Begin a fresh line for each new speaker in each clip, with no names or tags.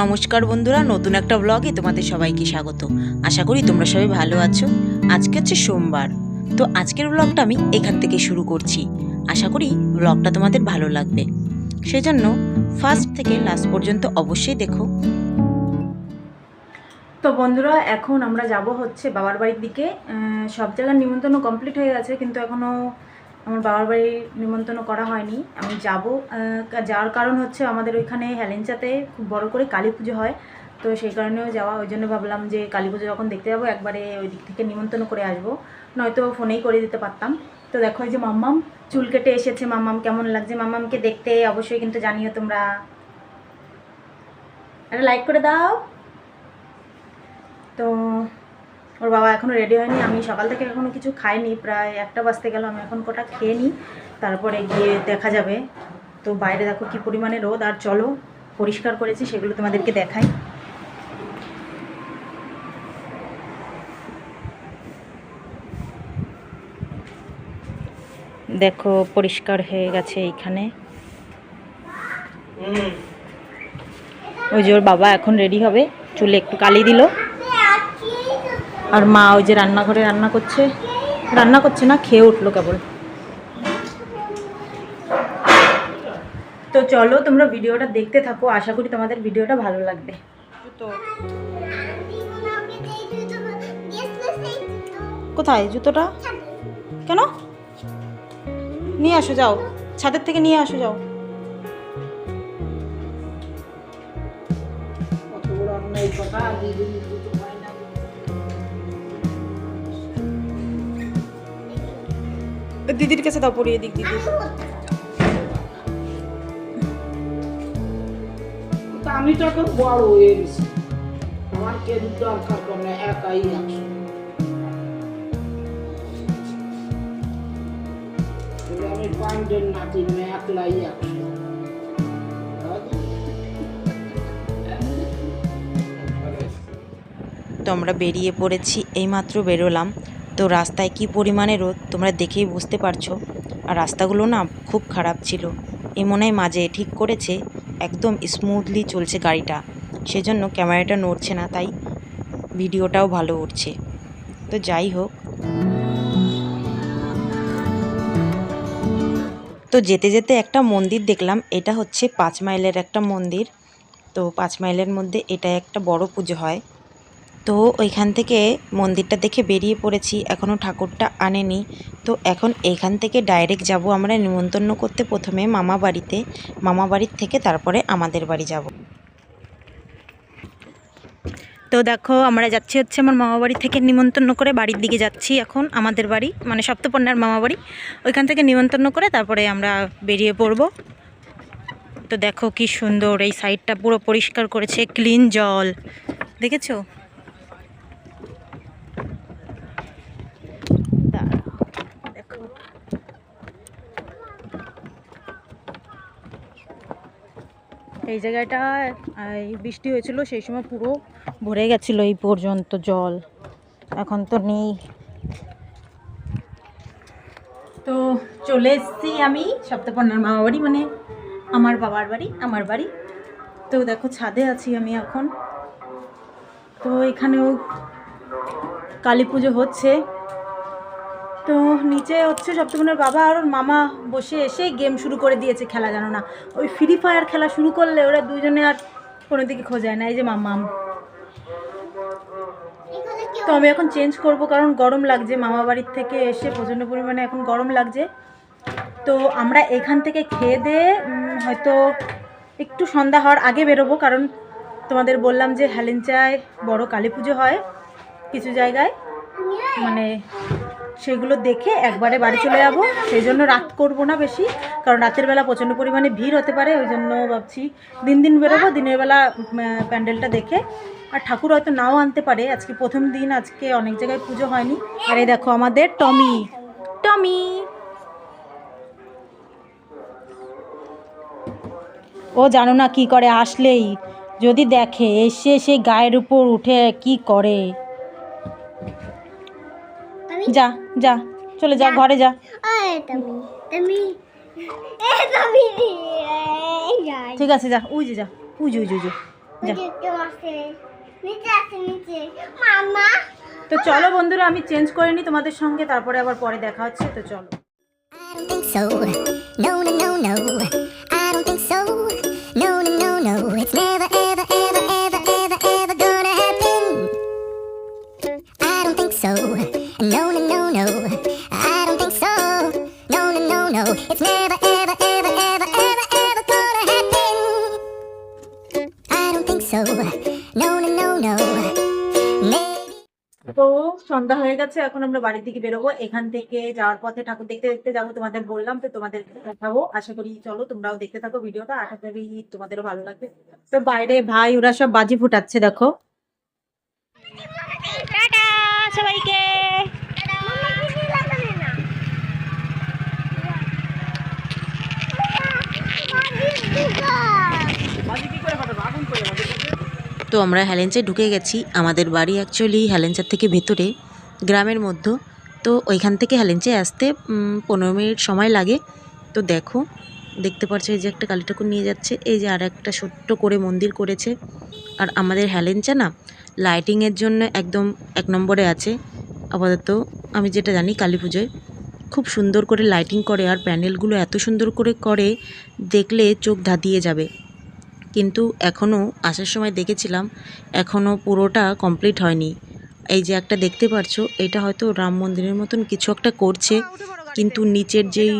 নমস্কার বন্ধুরা, নতুন একটা ব্লগে তোমাদের সবাইকে স্বাগত। আশা করি তোমরা সবাই ভালো আছো। আজকে হচ্ছে সোমবার। তো আজকের ব্লগটা আমি এখান থেকে শুরু করছি। আশা করি ব্লগটা তোমাদের ভালো লাগবে। সেজন্য ফার্স্ট থেকে লাস্ট পর্যন্ত অবশ্যই দেখো।
তো বন্ধুরা, এখন আমরা যাব হচ্ছে বাবার বাড়ির দিকে। সব জায়গার নিমন্ত্রণ কমপ্লিট হয়ে গেছে, কিন্তু এখনও আমার বাবার বাড়ির নিমন্ত্রণ করা হয়নি। আমি যাব যাওয়ার কারণ হচ্ছে আমাদের ওইখানে হেলেঞ্চাতে খুব বড় করে কালী পুজো হয়। তো সেই কারণেও যাওয়া, ওই জন্য ভাবলাম যে কালী পুজো যখন দেখতে যাব, একবারে ওই দিক থেকে নিমন্ত্রণ করে আসব। নয়তো ফোনেই করে দিতে পারতাম। তো দেখো যে মাম্মাম, চুল কেটে এসেছে। মাম্মাম, কেমন লাগছে? মাম্মামকে দেখতে অবশ্যই কিন্তু জানিও তোমরা। একটা লাইক করে দাও। তো ওর বাবা এখনও রেডি হয়নি। আমি সকাল থেকে এখনও কিছু খাইনি প্রায় একটা বাজতে গেল আমি এখন কটা খেয়ে নিই। তারপরে গিয়ে দেখা যাবে। তো বাইরে দেখো কি পরিমাণে রোদ আর চলো পরিষ্কার করেছি সেগুলো তোমাদেরকে দেখাই। দেখো পরিষ্কার হয়ে গেছে এইখানে। ওই যে ওর বাবা এখন রেডি হবে। চুলে একটু কালি দিল। আর মা ওই যে রান্নাঘরে রান্না করছে রান্না করছে না খেয়ে উঠল কেবল। তো চলো তোমরা ভিডিওটা দেখতে থাকো আশা করি তোমাদের ভিডিওটা ভালো লাগবে। তো কোথায় জুতোটা? কেন? নিয়ে আসো যাও। ছাদের থেকে নিয়ে আসো যাও। দিদির কাছে দাও পরিয়ে দিক দিদি।
আমি তো এখন বড় হয়ে গেছি। আমার কেন দরকার করে না একাই একশো। আমি পান্ডের নাতি মেয়ে একলাই একশো।
তো আমরা বেরিয়ে পড়েছি এইমাত্র বেরোলাম। তো রাস্তায় কি পরিমাণে রোদ তোমরা দেখেই বুঝতে পারছ। আর রাস্তাগুলো না খুব খারাপ ছিল। এই মনে হয় মাঝে ঠিক করেছে, একদম স্মুথলি চলছে গাড়িটা। সেজন্য ক্যামেরাটা নড়ছে না, তাই ভিডিওটাও ভালো উঠছে। তো যাই হোক। তো যেতে যেতে একটা মন্দির দেখলাম, এটা হচ্ছে পাঁচ মাইলের একটা মন্দির। তো পাঁচ মাইলের মধ্যে এটা একটা বড় পুজো হয়। তো ওইখান থেকে মন্দিরটা দেখে বেরিয়ে পড়েছি। এখনও ঠাকুরটা আনেনি। তো এখন এখান থেকে ডাইরেক্ট যাব আমরা নিমন্ত্রণ করতে প্রথমে মামা বাড়িতে। মামা বাড়ির থেকে তারপরে আমাদের বাড়ি যাব।
তো দেখো, আমরা যাচ্ছি হচ্ছে আমার মামা বাড়ি থেকে নিমন্ত্রণ করে বাড়ির দিকে যাচ্ছি এখন আমাদের বাড়ি মানে সপ্তপর্ণার মামা বাড়ি। ওইখান থেকে নিমন্ত্রণ করে তারপরে আমরা বেরিয়ে পড়ব। তো দেখো কি সুন্দর, এই সাইডটা পুরো পরিষ্কার করেছে ক্লিন জল। দেখেছ? এই জায়গাটা বৃষ্টি হয়েছিল, সেই সময় পুরো ভরে গেছিল এই পর্যন্ত জল। এখন তো নেই। তো চলে এসেছি আমি সপ্তপর্ণার মামা বাড়ি মানে আমার বাবার বাড়ি, আমার বাড়ি। তো দেখো, ছাদে আছি আমি এখন। তো এখানেও কালী পুজো হচ্ছে। তো নিচে হচ্ছে সপ্তমনের বাবা আর ওর মামা বসে এসে গেম শুরু করে দিয়েছে খেলা জানো না। ওই ফ্রি ফায়ার খেলা শুরু করলে ওরা দুজনে আর কোনো দিকে খোঁজায় না, এই যে মামাম তো আমি এখন চেঞ্জ করব কারণ গরম লাগছে, মামা বাড়ির থেকে এসে প্রচণ্ড পরিমাণে এখন গরম লাগছে। তো আমরা এখান থেকে খেয়ে দিয়ে হয়তো একটু সন্ধ্যা হওয়ার আগে বেরোবো কারণ তোমাদের বললাম যে হেলেঞ্চায় বড় কালী পুজো হয় কিছু জায়গায়। মানে সেগুলো দেখে একবারে বাড়ি চলে যাব। সেই জন্য রাত করব না বেশি, কারণ রাতের বেলা প্রচণ্ড পরিমাণে ভিড় হতে পারে, ওই জন্য ভাবছি দিন দিন বেরোবো, দিনের বেলা প্যান্ডেলটা দেখে। আর ঠাকুর হয়তো নাও আনতে পারে, আজকে প্রথম দিন, আজকে অনেক জায়গায় পুজো হয়নি। আর এই দেখো আমাদের টমি। টমি! ও জানো না কি করে আসলেই, যদি দেখে এসে সে গায়ের উপর উঠে কি করে। যা যা চলে যা ঘরে যা. ঠিক আছে যা উই যে যা উই যে উই উই যা। তো চলো বন্ধুরা আমি চেঞ্জ করে নিই তোমাদের সঙ্গে তারপরে আবার পরে দেখা হচ্ছে তো চলো। সন্ধ্যা হয়ে গেছে, এখন আমরা বাড়ির দিকে বেরোবো। এখান থেকে যাওয়ার পথে ঠাকুর দেখতে দেখতে যাব, তোমাদের বললাম, তো তোমাদের দেখাবো। আশা করি চলো, তোমরাও দেখতে থাকো ভিডিওটা, আশা করি তোমাদেরও ভালো লাগবে। তো বাইরে ভাই, ওরা সব বাজি ফুটাচ্ছে, দেখো। সবাইকে
মামা কিছু লাগাবে না
তো আমরা হ্যালেঞ্চে ঢুকে গেছি। আমাদের বাড়ি অ্যাকচুয়ালি হ্যালেঞ্চার থেকে ভেতরে, গ্রামের মধ্যে। তো ওইখান থেকে হ্যালেঞ্চে আসতে পনেরো মিনিট সময় লাগে। তো দেখো, দেখতে পাচ্ছ এই যে একটা কালী ঠাকুর নিয়ে যাচ্ছে। এই যে আর একটা ছোট্ট করে মন্দির করেছে। আর আমাদের হ্যালেঞ্চা না লাইটিংয়ের জন্য একদম এক নম্বরে আছে। আপাতত আমি যেটা জানি কালী পুজোয়। খুব সুন্দর করে লাইটিং করে আর প্যান্ডেলগুলো এত সুন্দর করে করে দেখলে চোখ ধাঁধিয়ে যাবে। কিন্তু এখনও আসার সময় দেখেছিলাম এখনও পুরোটা কমপ্লিট হয়নি। এই যে একটা দেখতে পারছ, এটা হয়তো রাম মন্দিরের মতন কিছু একটা করছে, কিন্তু নিচের যেই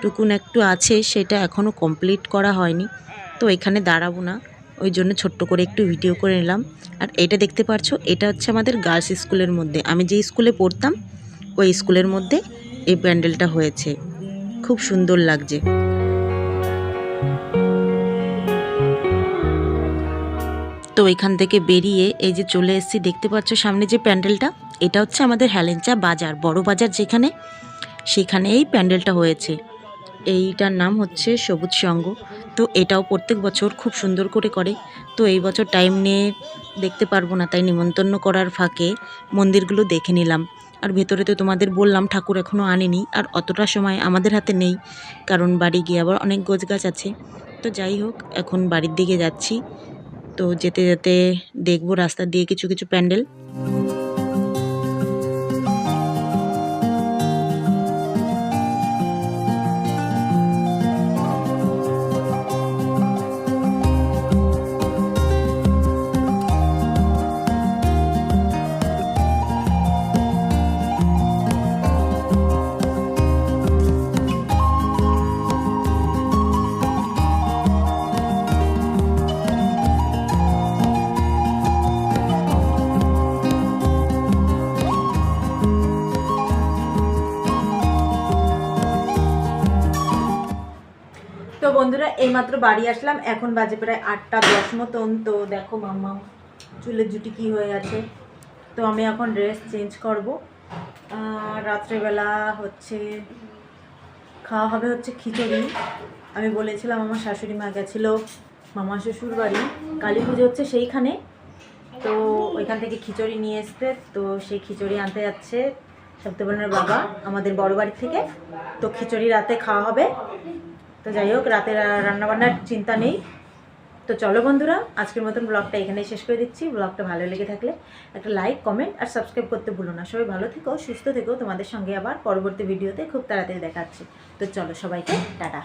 টুকুন একটু আছে, সেটা এখনও কমপ্লিট করা হয়নি। তো এখানে দাঁড়াবো না, ওই জন্য ছোট্ট করে একটু ভিডিও করে নিলাম। আর এটা দেখতে পারছ, এটা হচ্ছে আমাদের গার্লস স্কুলের মধ্যে। আমি যে স্কুলে পড়তাম, ওই স্কুলের মধ্যে এই প্যান্ডেলটা হয়েছে। খুব সুন্দর লাগছে। তো এখান থেকে বেরিয়ে এই যে চলে এসেছি, দেখতে পাচ্ছ সামনে যে প্যান্ডেলটা, এটা হচ্ছে আমাদের হ্যালেঞ্চা বাজার, বড় বাজার যেখানে সেখানে এই প্যান্ডেলটা হয়েছে। এইটার নাম হচ্ছে সবুজ সঙ্গ তো এটাও প্রত্যেক বছর খুব সুন্দর করে করে। তো এই বছর টাইম নিয়ে দেখতে পারব না, তাই নিমন্ত্রণ করার ফাঁকে মন্দিরগুলো দেখে নিলাম। আর ভেতরে তো তোমাদের বললাম, ঠাকুর এখনও আনেনি, আর অতটা সময় আমাদের হাতে নেই, কারণ বাড়ি গিয়ে আবার অনেক গোছ গাছ আছে। তো যাই হোক, এখন বাড়ির দিকে যাচ্ছি। তো যেতে যেতে দেখব রাস্তা দিয়ে কিছু কিছু প্যান্ডেল।
বন্ধুরা, এইমাত্র বাড়ি আসলাম। এখন বাজে প্রায় আটটা দশ মতন। তো দেখো মাম্মা চুলের জুটি কি হয়ে আছে। তো আমি এখন ড্রেস চেঞ্জ করব। রাত্রেবেলা হচ্ছে খাওয়া হবে হচ্ছে খিচুড়ি। আমি বলেছিলাম আমার শাশুড়ি মা গেছিল মামা শ্বশুর বাড়ি। কালী পুজো হচ্ছে সেইখানে। তো ওইখান থেকে খিচুড়ি নিয়ে এসতে তো সেই খিচুড়ি আনতে যাচ্ছে সপ্তবর্ণের বাবা, আমাদের বড় বাড়ির থেকে। তো খিচুড়ি রাতে খাওয়া হবে। তো যাই হোক রাতে রান্নাবান্নার চিন্তা নেই। তো চলো বন্ধুরা, আজকের মতন ব্লগটা এখানেই শেষ করে দিচ্ছি। ব্লগটা ভালো লেগে থাকলে একটা লাইক, কমেন্ট আর সাবস্ক্রাইব করতে ভুলো না। সবাই ভালো থেকো, সুস্থ থেকো। তোমাদের সঙ্গে আবার পরবর্তী ভিডিওতে খুব তাড়াতাড়ি দেখাচ্ছি তো চলো সবাইকে, টাটা।